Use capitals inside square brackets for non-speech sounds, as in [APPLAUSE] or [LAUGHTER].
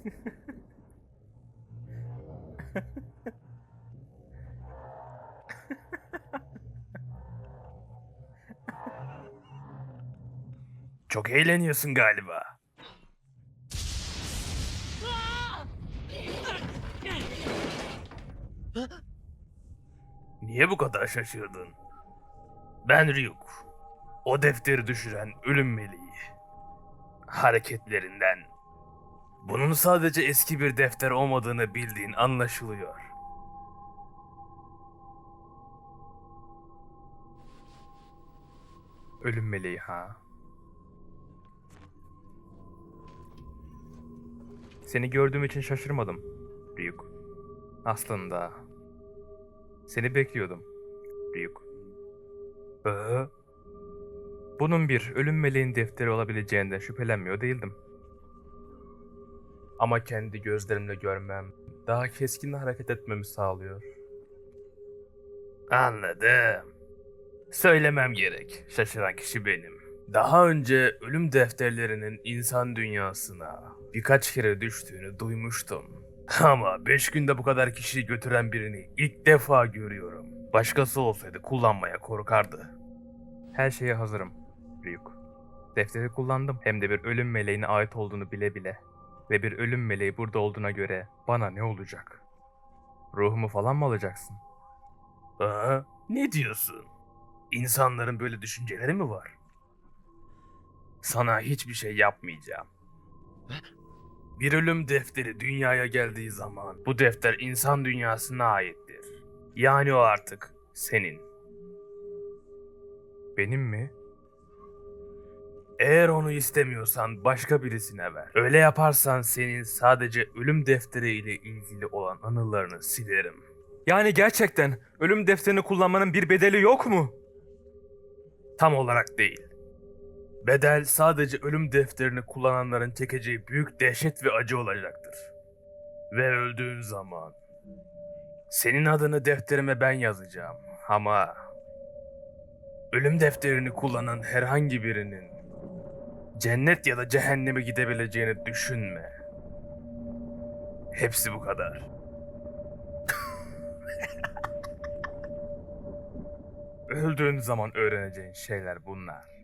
[LAUGHS] Çok eğleniyorsun galiba. Niye bu kadar şaşırdın? Ben Ryuk. O defteri düşüren ölüm meleği. Hareketlerinden. Bunun sadece eski bir defter olmadığını bildiğin anlaşılıyor. Ölüm meleği ha? Seni gördüğüm için şaşırmadım, Ryuk. Aslında seni bekliyordum, Ryuk. Ee? Bunun bir ölüm meleğin defteri olabileceğinden şüphelenmiyor değildim. Ama kendi gözlerimle görmem, daha keskin hareket etmemi sağlıyor. Anladım. Söylemem gerek. Şaşıran kişi benim. Daha önce ölüm defterlerinin insan dünyasına birkaç kere düştüğünü duymuştum. Ama beş günde bu kadar kişiyi götüren birini ilk defa görüyorum. Başkası olsaydı kullanmaya korkardı. Her şeye hazırım, Ryuk. Defteri kullandım hem de bir ölüm meleğine ait olduğunu bile bile. Ve bir ölüm meleği burada olduğuna göre bana ne olacak? Ruhumu falan mı alacaksın? Aa, ne diyorsun? İnsanların böyle düşünceleri mi var? Sana hiçbir şey yapmayacağım. Bir ölüm defteri dünyaya geldiği zaman bu defter insan dünyasına aittir. Yani o artık senin. Benim mi? Eğer onu istemiyorsan başka birisine ver. Öyle yaparsan senin sadece ölüm defteri ile ilgili olan anılarını silerim. Yani gerçekten ölüm defterini kullanmanın bir bedeli yok mu? Tam olarak değil. Bedel sadece ölüm defterini kullananların çekeceği büyük dehşet ve acı olacaktır. Ve öldüğün zaman senin adını defterime ben yazacağım ama ölüm defterini kullanan herhangi birinin cennet ya da cehenneme gidebileceğini düşünme. Hepsi bu kadar. [LAUGHS] Öldüğün zaman öğreneceğin şeyler bunlar.